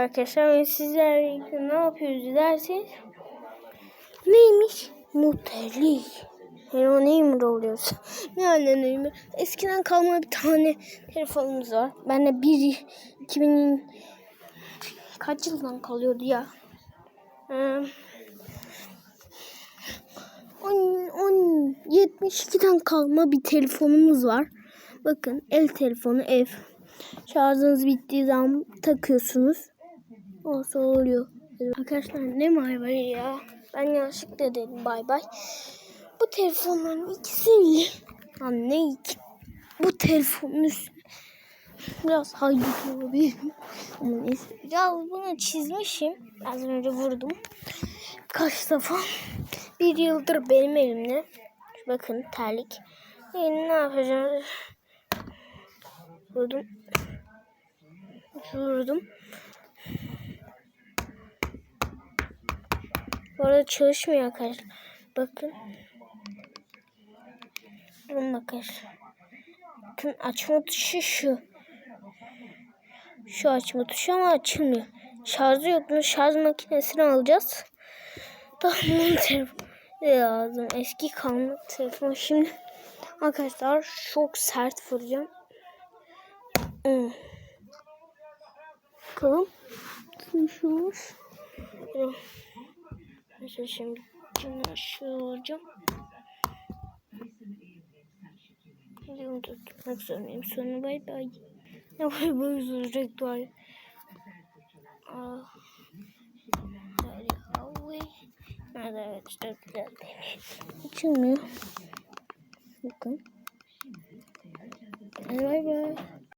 arkadaşlar. Sizler ne yapıyoruz derseniz. Neymiş? Mutelik. Hello Neighbor oluyoruz. Ne anne Neighbor? Eskiden kalma bir tane telefonumuz var. Ben de bir 2000 kaç yıldan kalıyordu ya? Ee, 10, 10, 72'den kalma bir telefonumuz var. Bakın el telefonu ev. Şarjınız bittiği zaman takıyorsunuz. Olsa oluyor. Arkadaşlar ne bay bay ya. Ben yanlışlıkla dedim bay bay. Bu telefonların ikisini anne iki. Bu telefonun üstüne biraz haydi olabilirim. Ama neyse. Bunu çizmişim. Az önce vurdum. Kaç defa. Bir yıldır benim elimde. Bakın terlik. Yine ne yapacağım? Vurdum. Vurdum. Bu arada çalışmıyor arkadaşlar. Bakın. Durun arkadaşlar. Bakın açma tuşu şu. Şu açma tuşu ama açılmıyor. Şarjı yok. Bunu şarj makinesini alacağız. Daha bunun telefonu lazım. Eski kanlı telefon. Şimdi arkadaşlar çok sert vuracağım. Hmm. Bakalım. Tuşumuş. Mesela şimdi bunu şöyle vuracağım. Videomu tutmak zorundayım. Sonra bay bay. Ya bay bay sürekli var. Ah. Evet işte güzel. Açılmıyor. Bakın. Bay bay.